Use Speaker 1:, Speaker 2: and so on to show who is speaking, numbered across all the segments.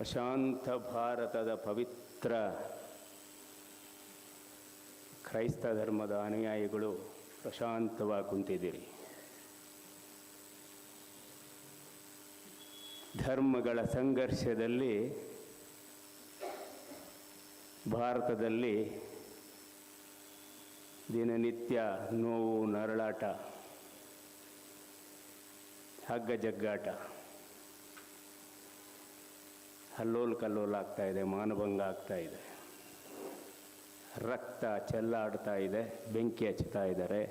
Speaker 1: ಪ್ರಶಾಂತ ಭಾರತದ ಪವಿತ್ರ ಕ್ರೈಸ್ತ ಧರ್ಮದ ಅನುಯಾಯಿಗಳು ಪ್ರಶಾಂತವಾಗಿ ಕುಂತಿದ್ದೀರಿ. ಧರ್ಮಗಳ ಸಂಘರ್ಷದಲ್ಲಿ ಭಾರತದಲ್ಲಿ ದಿನನಿತ್ಯ ನೋವು ನರಳಾಟ ಹಗ್ಗ ಜಗ್ಗಾಟ ಹಲ್ಲೋಲ್ ಕಲ್ಲೋಲ್ ಆಗ್ತಾ ಇದೆ, ಮಾನಭಂಗ ಆಗ್ತಾ ಇದೆ. ರಕ್ತ ಚೆಲ್ಲಾಡ್ತಾ ಇದೆ, ಬೆಂಕಿ ಹಚ್ತಾ ಇದ್ದಾರೆ.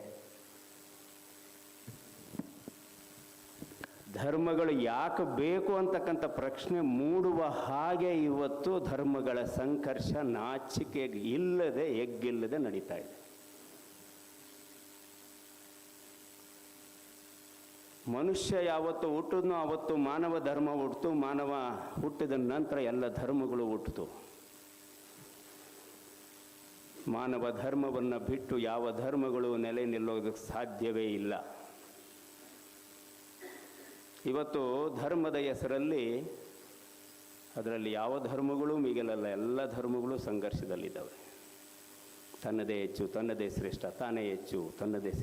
Speaker 1: ಧರ್ಮಗಳು ಯಾಕೆ ಬೇಕು ಅಂತಕ್ಕಂಥ ಪ್ರಶ್ನೆ ಮೂಡುವ ಹಾಗೆ ಇವತ್ತು ಧರ್ಮಗಳ ಸಂಘರ್ಷ ನಾಚಿಕೆ ಇಲ್ಲದೆ ಎಗ್ಗಿಲ್ಲದೆ ನಡೀತಾ ಇದೆ. ಮನುಷ್ಯ ಯಾವತ್ತು ಹುಟ್ಟಿದ್ನೋ ಆವತ್ತು ಮಾನವ ಧರ್ಮ ಹುಟ್ಟಿತು ಮಾನವ ಹುಟ್ಟಿದ ನಂತರ ಎಲ್ಲ ಧರ್ಮಗಳು ಹುಟ್ಟಿತು ಮಾನವ ಧರ್ಮವನ್ನು ಬಿಟ್ಟು ಯಾವ ಧರ್ಮಗಳು ನೆಲೆ ನಿಲ್ಲೋದಕ್ಕೆ ಸಾಧ್ಯವೇ ಇಲ್ಲ. ಇವತ್ತು ಧರ್ಮದ ಹೆಸರಲ್ಲಿ ಅದರಲ್ಲಿ ಯಾವ ಧರ್ಮಗಳು ಮಿಗಿಲಲ್ಲ, ಎಲ್ಲ ಧರ್ಮಗಳು ಸಂಘರ್ಷದಲ್ಲಿದ್ದಾವೆ. ತನ್ನದೇ ಹೆಚ್ಚು, ತನ್ನದೇ ಶ್ರೇಷ್ಠ, ತಾನೇ ಹೆಚ್ಚು, ತನ್ನದೇ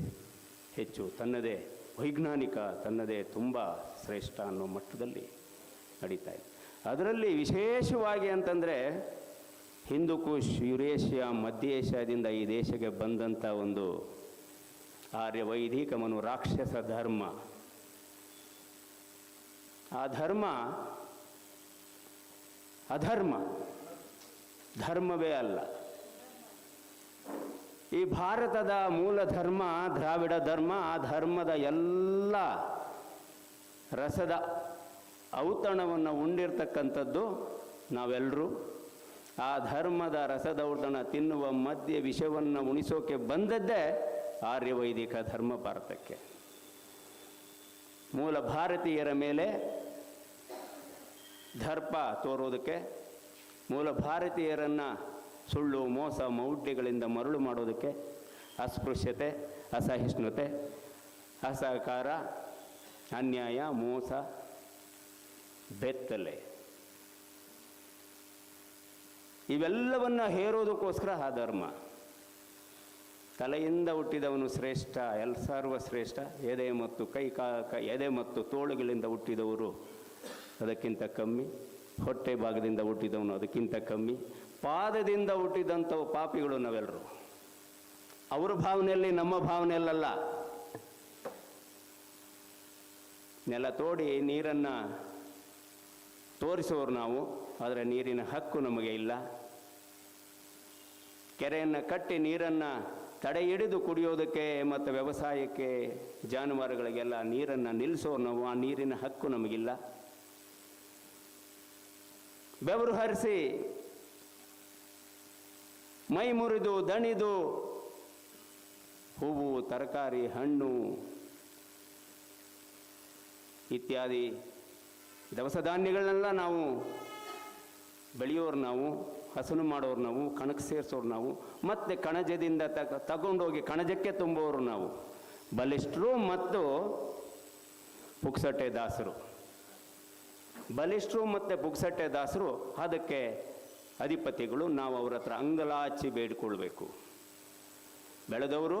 Speaker 1: ಹೆಚ್ಚು, ತನ್ನದೇ ವೈಜ್ಞಾನಿಕ ತನ್ನದೇ ತುಂಬ ಶ್ರೇಷ್ಠ ಅನ್ನೋ ಮಟ್ಟದಲ್ಲಿ ನಡೀತಾ ಇದೆ. ಅದರಲ್ಲಿ ವಿಶೇಷವಾಗಿ ಅಂತಂದರೆ ಹಿಂದೂ ಕುಶ್, ಯುರೇಷ್ಯಾ, ಮಧ್ಯ ಏಷ್ಯಾದಿಂದ ಈ ದೇಶಕ್ಕೆ ಬಂದಂಥ ಒಂದು ಆರ್ಯ ವೈದಿಕ ಮನು ರಾಕ್ಷಸ ಧರ್ಮ. ಆ ಧರ್ಮ ಅಧರ್ಮ. ಧರ್ಮವೇ ಅಲ್ಲ. ಈ ಭಾರತದ ಮೂಲ ಧರ್ಮ, ದ್ರಾವಿಡ ಧರ್ಮ, ಆ ಧರ್ಮದ ಎಲ್ಲ ರಸದ ಔತಣವನ್ನು ಉಂಡಿರ್ತಕ್ಕಂಥದ್ದು ನಾವೆಲ್ಲರೂ ಆ ಧರ್ಮದ ರಸದ ಔತಣ ತಿನ್ನುವ ಮಧ್ಯೆ ವಿಷವನ್ನು ಉಣಿಸೋಕೆ ಬಂದದ್ದೇ ಆರ್ಯವೈದಿಕ ಧರ್ಮ ಭಾರತಕ್ಕೆ. ಮೂಲ ಭಾರತೀಯರ ಮೇಲೆ ದರ್ಪ ತೋರೋದಕ್ಕೆ, ಮೂಲ ಭಾರತೀಯರನ್ನು ಸುಳ್ಳು, ಮೋಸ, ಮೌಢ್ಯಗಳಿಂದ ಮರಳು ಮಾಡೋದಕ್ಕೆ ಅಸ್ಪೃಶ್ಯತೆ, ಅಸಹಿಷ್ಣುತೆ, ಅಸಹಕಾರ, ಅನ್ಯಾಯ, ಮೋಸ, ಬೆತ್ತಲೆ. ಇವೆಲ್ಲವನ್ನು ಹೇರೋದಕ್ಕೋಸ್ಕರ ಆ ಧರ್ಮ. ತಲೆಯಿಂದ ಹುಟ್ಟಿದವನು ಶ್ರೇಷ್ಠ, ಎಲ್ ಸರ್ವ ಶ್ರೇಷ್ಠ ಎದೆ ಮತ್ತು ಕೈ ಕಾ ಕ- ಎದೆ ಮತ್ತು ತೋಳುಗಳಿಂದ ಹುಟ್ಟಿದವರು ಅದಕ್ಕಿಂತ ಕಮ್ಮಿ. ಹೊಟ್ಟೆ ಭಾಗದಿಂದ ಹುಟ್ಟಿದವನು ಅದಕ್ಕಿಂತ ಕಮ್ಮಿ. ಪಾದದಿಂದ ಹುಟ್ಟಿದಂಥವು ಪಾಪಿಗಳು ನಾವೆಲ್ಲರೂ ಅವರ ಭಾವನೆಯಲ್ಲಿ ನಮ್ಮ ಭಾವನೆಯಲ್ಲ ನೆಲ ತೋಡಿ ನೀರನ್ನು ತೋರಿಸೋರು ನಾವು, ಆದರೆ ನೀರಿನ ಹಕ್ಕು ನಮಗೆ ಇಲ್ಲ. ಕೆರೆಯನ್ನು ಕಟ್ಟಿ ನೀರನ್ನು ತಡೆ ಹಿಡಿದು ಕುಡಿಯೋದಕ್ಕೆ ಮತ್ತು ವ್ಯವಸಾಯಕ್ಕೆ ಜಾನುವಾರುಗಳಿಗೆಲ್ಲ ನೀರನ್ನು ನಿಲ್ಲಿಸೋರು ನಾವು, ಆ ನೀರಿನ ಹಕ್ಕು ನಮಗಿಲ್ಲ. ಬೆವರು ಹರಿಸಿ, ಮೈ ಮುರಿದು ದಣಿದು, ಹೂವು, ತರಕಾರಿ, ಹಣ್ಣು, ಇತ್ಯಾದಿ ದವಸ ಧಾನ್ಯಗಳನ್ನೆಲ್ಲ ನಾವು ಬೆಳೆಯೋರು ನಾವು, ಹಸನು ಮಾಡೋರು ನಾವು ಕಣಕ್ಕೆ ಸೇರಿಸೋರು ನಾವು, ಮತ್ತು ಕಣಜದಿಂದ ತಗ ತಗೊಂಡೋಗಿ ಕಣಜಕ್ಕೆ ತುಂಬೋರು ನಾವು. ಬಲಿಷ್ಠರು ಮತ್ತು ಪುಕ್ಸಟ್ಟೆ ದಾಸರು. ಬಲಿಷ್ಠರು ಮತ್ತು ಬುಗ್ಸಟ್ಟೆ ದಾಸರು, ಅದಕ್ಕೆ ಅಧಿಪತಿಗಳು ನಾವು ಅವ್ರ ಹತ್ರ ಅಂಗಲಾಚಿ ಬೇಡಿಕೊಳ್ಬೇಕು. ಬೆಳೆದವರು,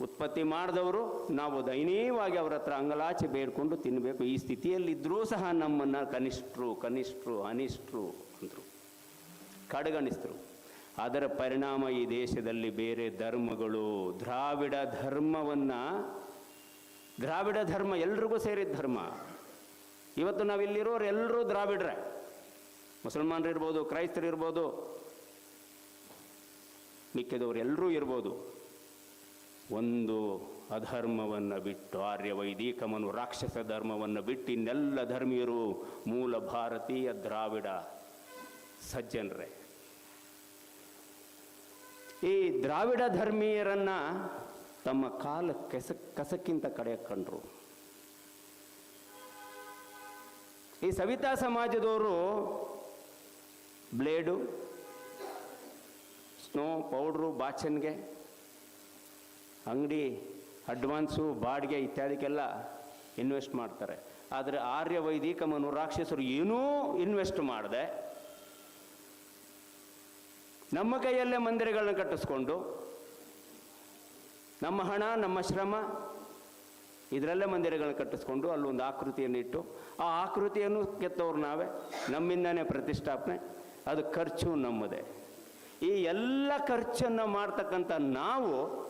Speaker 1: ಉತ್ಪತ್ತಿ ಮಾಡಿದವರು, ನಾವು ದಯನೀಯವಾಗಿ ಅವರ ಹತ್ರ ಅಂಗಲಾಚಿ ಬೇಡಿಕೊಂಡು ತಿನ್ನಬೇಕು ಈ ಸ್ಥಿತಿಯಲ್ಲಿದ್ದರೂ ಸಹ ನಮ್ಮನ್ನು ಕನಿಷ್ಠರು ಕನಿಷ್ಠರು, ಅನಿಷ್ಠರು ಅಂದರು ಕಡೆಗಣಿಸ್ತರು ಅದರ ಪರಿಣಾಮ ಈ ದೇಶದಲ್ಲಿ ಬೇರೆ ಧರ್ಮಗಳು, ದ್ರಾವಿಡ ಧರ್ಮವನ್ನು, ದ್ರಾವಿಡ ಧರ್ಮ ಎಲ್ರಿಗೂ ಸೇರಿದ ಧರ್ಮ. ಇವತ್ತು ನಾವಿಲ್ಲಿರೋರು ಎಲ್ಲರೂ ದ್ರಾವಿಡ್ರೆ. ಕ್ರೈಸ್ತರು ಇರ್ಬೋದು ಮಿಕ್ಕಿದವರು ಎಲ್ಲರೂ ಇರ್ಬೋದು. ಒಂದು ಅಧರ್ಮವನ್ನು ಬಿಟ್ಟು ಆರ್ಯ ವೈದಿಕಮನು ರಾಕ್ಷಸ ಧರ್ಮವನ್ನು ಬಿಟ್ಟು ಇನ್ನೆಲ್ಲ ಧರ್ಮೀಯರು ಮೂಲ ಭಾರತೀಯ ದ್ರಾವಿಡ ಸಜ್ಜನರೇ. ಈ ದ್ರಾವಿಡ ಧರ್ಮೀಯರನ್ನು ತಮ್ಮ ಕಾಲ ಕೆಸ, ಕಸಕ್ಕಿಂತ ಕಡೆಯ ಕಂಡ್ರು. ಈ ಸವಿತಾ ಸಮಾಜದವರು ಬ್ಲೇಡು, ಸ್ನೋ ಪೌಡ್ರು, ಬಾಚನ್ಗೆ, ಅಂಗಡಿ ಅಡ್ವಾನ್ಸು, ಬಾಡಿಗೆ ಇತ್ಯಾದಿಕ್ಕೆಲ್ಲ ಇನ್ವೆಸ್ಟ್ ಮಾಡ್ತಾರೆ. ಆದರೆ ಆರ್ಯ ವೈದಿಕ ಮನು ರಾಕ್ಷಸರು ಏನೂ ಇನ್ವೆಸ್ಟ್ ಮಾಡದೆ ನಮ್ಮ ಕೈಯಲ್ಲೇ ಮಂದಿರಗಳನ್ನ ಕಟ್ಟಿಸ್ಕೊಂಡು ನಮ್ಮ ಹಣ, ನಮ್ಮ ಶ್ರಮ ಇದರಲ್ಲೇ ಮಂದಿರಗಳನ್ನು ಕಟ್ಟಿಸ್ಕೊಂಡು ಅಲ್ಲೊಂದು ಆಕೃತಿಯನ್ನು ಇಟ್ಟು, ಆ ಆಕೃತಿಯನ್ನು ಕೆತ್ತವ್ರು ನಾವೇ. ನಮ್ಮಿಂದನೇ ಪ್ರತಿಷ್ಠಾಪನೆ, ಅದು ಖರ್ಚು ನಮ್ಮದೇ. ಈ ಎಲ್ಲ ಖರ್ಚನ್ನು ಮಾಡ್ತಕ್ಕಂಥ ನಾವು,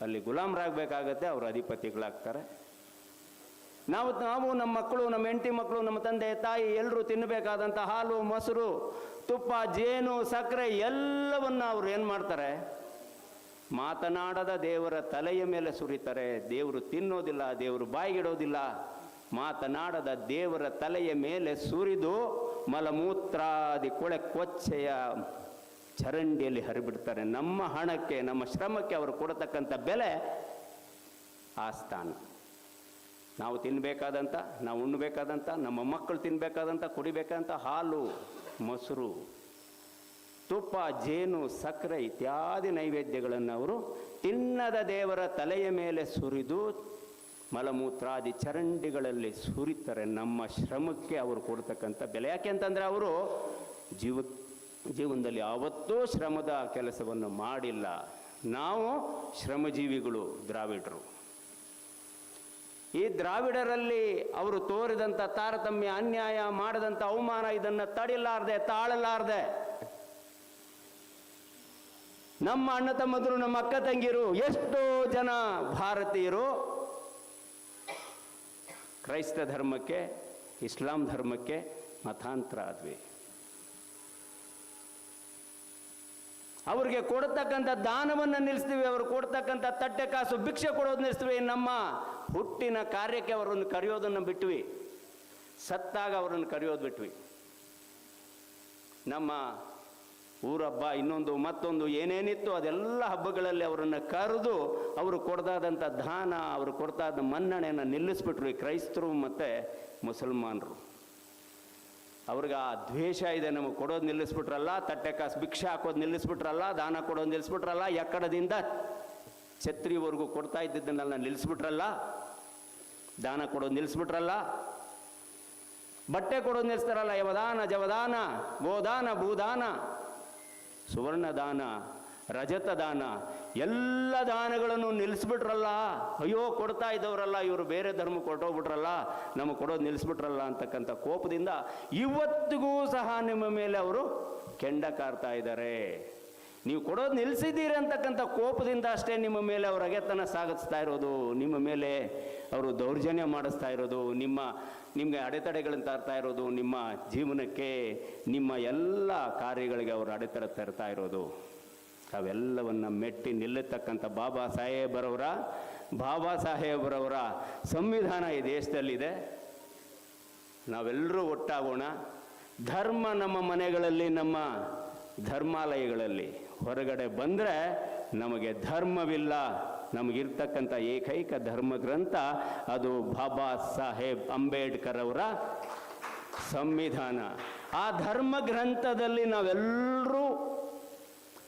Speaker 1: ಅಲ್ಲಿ ಗುಲಾಮರಾಗಬೇಕಾಗತ್ತೆ, ಅವರು ಅಧಿಪತಿಗಳಾಗ್ತಾರೆ. ನಾವು ನಾವು ನಮ್ಮ ಮಕ್ಕಳು, ನಮ್ಮ ಹೆಂಡತಿ ಮಕ್ಕಳು, ನಮ್ಮ ತಂದೆ, ತಾಯಿ ಎಲ್ಲರೂ ತಿನ್ನಬೇಕಾದಂಥ ಹಾಲು, ಮೊಸರು, ತುಪ್ಪ, ಜೇನು, ಸಕ್ಕರೆ, ಎಲ್ಲವನ್ನು ಅವ್ರು ಏನು ಮಾಡ್ತಾರೆ? ಮಾತನಾಡದ ದೇವರ ತಲೆಯ ಮೇಲೆ ಸುರಿತಾರೆ, ದೇವರು ತಿನ್ನೋದಿಲ್ಲ, ದೇವರು ಬಾಯಿಗಿಡೋದಿಲ್ಲ. ಮಾತನಾಡದ ದೇವರ ತಲೆಯ ಮೇಲೆ ಸುರಿದು ಮಲಮೂತ್ರಾದಿ ಕೊಳೆ ಕೊಚ್ಚೆಯ ಚರಂಡಿಯಲ್ಲಿ ಹರಿಬಿಡ್ತಾರೆ. ನಮ್ಮ ಹಣಕ್ಕೆ, ನಮ್ಮ ಶ್ರಮಕ್ಕೆ ಅವರು ಕೊಡತಕ್ಕಂಥ ಬೆಲೆ ಆ ಸ್ಥಾನ. ನಾವು ತಿನ್ನಬೇಕಾದಂಥ ನಾವು ಉಣ್ಣಬೇಕಾದಂಥ, ನಮ್ಮ ಮಕ್ಕಳು ತಿನ್ನಬೇಕಾದಂಥ ಕುಡಿಬೇಕಾದಂಥ ಹಾಲು, ಮೊಸರು. ತುಪ್ಪ, ಜೇನು, ಸಕ್ಕರೆ ಇತ್ಯಾದಿ ನೈವೇದ್ಯಗಳನ್ನು ಅವರು ತಿನ್ನದ ದೇವರ ತಲೆಯ ಮೇಲೆ ಸುರಿದು ಮಲಮೂತ್ರಾದಿ ಚರಂಡಿಗಳಲ್ಲಿ ಸುರಿತಾರೆ. ನಮ್ಮ ಶ್ರಮಕ್ಕೆ ಅವರು ಕೊಡ್ತಕ್ಕಂಥ ಬೆಲೆ. ಯಾಕೆ ಅಂತಂದರೆ ಅವರು ಜೀವ, ಜೀವನದಲ್ಲಿ ಯಾವತ್ತೂ ಶ್ರಮದ ಕೆಲಸವನ್ನು ಮಾಡಿಲ್ಲ. ನಾವು ಶ್ರಮಜೀವಿಗಳು, ದ್ರಾವಿಡರು. ಈ ದ್ರಾವಿಡರಲ್ಲಿ ಅವರು ತೋರಿದಂಥ ತಾರತಮ್ಯ, ಅನ್ಯಾಯ, ಮಾಡಿದಂಥ ಅವಮಾನ ಇದನ್ನು ತಡಿಲಾರ್ದೆ, ತಾಳಲಾರ್ದೆ ನಮ್ಮ ಅಣ್ಣ ತಮ್ಮದರು, ನಮ್ಮ ಅಕ್ಕ ತಂಗಿರು, ಎಷ್ಟೋ ಜನ ಭಾರತೀಯರು ಕ್ರೈಸ್ತ ಧರ್ಮಕ್ಕೆ, ಇಸ್ಲಾಂ ಧರ್ಮಕ್ಕೆ ಮತಾಂತರ ಆದ್ವಿ. ಅವ್ರಿಗೆ ಕೊಡ್ತಕ್ಕಂಥ ದಾನವನ್ನು ನಿಲ್ಲಿಸ್ತೀವಿ, ಅವರು ಕೊಡ್ತಕ್ಕಂಥ ತಟ್ಟೆ ಕಾಸು, ಭಿಕ್ಷೆ ಕೊಡೋದು ನಿಲ್ಲಿಸ್ತೀವಿ. ನಮ್ಮ ಹುಟ್ಟಿನ ಕಾರ್ಯಕ್ಕೆ ಅವರನ್ನು ಕರೆಯೋದನ್ನು ಬಿಟ್ವಿ. ಸತ್ತಾಗ ಅವರನ್ನು ಕರೆಯೋದು ಬಿಟ್ವಿ. ನಮ್ಮ ಊರಬ್ಬ, ಇನ್ನೊಂದು, ಮತ್ತೊಂದು, ಏನೇನಿತ್ತು ಅದೆಲ್ಲ ಹಬ್ಬಗಳಲ್ಲಿ ಅವರನ್ನು ಕರೆದು ಅವರು ಕೊಡ್ದಾದಂಥ ದಾನ, ಅವರು ಕೊಡ್ತಾದ ಮನ್ನಣೆಯನ್ನು ನಿಲ್ಲಿಸ್ಬಿಟ್ರು ಈ ಕ್ರೈಸ್ತರು ಮತ್ತು ಮುಸಲ್ಮಾನರು. ಅವ್ರಿಗೆ ಆ ದ್ವೇಷ ಇದೆ, ನಮಗೆ ಕೊಡೋದು ನಿಲ್ಲಿಸ್ಬಿಟ್ರಲ್ಲ, ತಟ್ಟೆ ಕಾಸು ಭಿಕ್ಷೆ ಹಾಕೋದು ನಿಲ್ಲಿಸ್ಬಿಟ್ರಲ್ಲ, ದಾನ ಕೊಡೋದು ನಿಲ್ಲಿಸ್ಬಿಟ್ರಲ್ಲ, ಎಕ್ಕಡದಿಂದ ಛತ್ರಿವರೆಗೂ ಕೊಡ್ತಾ ಇದ್ದಿದ್ದನ್ನೆಲ್ಲ ನಿಲ್ಲಿಸ್ಬಿಟ್ರಲ್ಲ, ದಾನ ಕೊಡೋದು ನಿಲ್ಲಿಸ್ಬಿಟ್ರಲ್ಲ, ಬಟ್ಟೆ ಕೊಡೋದು ನಿಲ್ಲಿಸ್ತಾರಲ್ಲ, ಯವದಾನ, ಜವದಾನ, ಗೋದಾನ, ಭೂದಾನ ಸುವರ್ಣ ದಾನ ರಜತ ದಾನ ಎಲ್ಲ ದಾನಗಳನ್ನು ನಿಲ್ಲಿಸ್ಬಿಟ್ರಲ್ಲ. ಅಯ್ಯೋ, ಕೊಡ್ತಾ ಇದ್ದವರಲ್ಲ, ಇವರು ಬೇರೆ ಧರ್ಮ ಕೊಟ್ಟೋಗ್ಬಿಟ್ರಲ್ಲ ನಮಗೆ ಕೊಡೋದು ನಿಲ್ಲಿಸ್ಬಿಟ್ರಲ್ಲ ಅಂತಕ್ಕಂಥ ಕೋಪದಿಂದ ಇವತ್ತಿಗೂ ಸಹ ನಿಮ್ಮ ಮೇಲೆ ಅವರು ಕೆಂಡ ಕಾರ್ತಾ ಇದ್ದಾರೆ. ನೀವು ಕೊಡೋದು ನಿಲ್ಲಿಸಿದ್ದೀರಿ ಅಂತಕ್ಕಂಥ ಕೋಪದಿಂದ ಅಷ್ಟೇ ನಿಮ್ಮ ಮೇಲೆ ಅವರು ಅಗೆತನ ಸಾಗಿಸ್ತಾ ಇರೋದು, ನಿಮ್ಮ ಮೇಲೆ ಅವರು ದೌರ್ಜನ್ಯ ಮಾಡಿಸ್ತಾ ಇರೋದು, ನಿಮ್ಮ ನಿಮಗೆ ಅಡೆತಡೆಗಳನ್ನು ತರ್ತಾ ಇರೋದು, ನಿಮ್ಮ ಜೀವನಕ್ಕೆ ನಿಮ್ಮ ಎಲ್ಲ ಕಾರ್ಯಗಳಿಗೆ ಅವರು ಅಡೆತಡೆ ತರ್ತಾ ಇರೋದು. ಅವೆಲ್ಲವನ್ನು ಮೆಟ್ಟಿ ನಿಲ್ಲತಕ್ಕಂಥ ಬಾಬಾ ಸಾಹೇಬರವರ ಬಾಬಾ ಸಾಹೇಬರವರ ಸಂವಿಧಾನ ಈ ದೇಶದಲ್ಲಿದೆ. ನಾವೆಲ್ಲರೂ ಒಟ್ಟಾಗೋಣ. ಧರ್ಮ ನಮ್ಮ ಮನೆಗಳಲ್ಲಿ ನಮ್ಮ ಧರ್ಮಾಲಯಗಳಲ್ಲಿ ಹೊರಗಡೆ ಬಂದರೆ ನಮಗೆ ಧರ್ಮವಿಲ್ಲ. ನಮಗಿರ್ತಕ್ಕಂಥ ಏಕೈಕ ಧರ್ಮ ಗ್ರಂಥ ಅದು ಬಾಬಾ ಸಾಹೇಬ್ ಅಂಬೇಡ್ಕರ್ ಅವರ ಸಂವಿಧಾನ. ಆ ಧರ್ಮ ಗ್ರಂಥದಲ್ಲಿ ನಾವೆಲ್ಲರೂ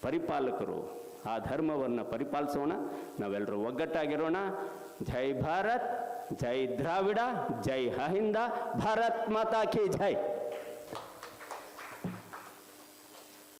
Speaker 1: ಪರಿಪಾಲಕರು. ಆ ಧರ್ಮವನ್ನು ಪರಿಪಾಲಿಸೋಣ, ನಾವೆಲ್ಲರೂ ಒಗ್ಗಟ್ಟಾಗಿರೋಣ. ಜೈ ಭಾರತ್, ಜೈ ದ್ರಾವಿಡ, ಜೈ ಅಹಿಂದ, ಭಾರತ್ ಮಾತಾ ಕಿ ಜೈ.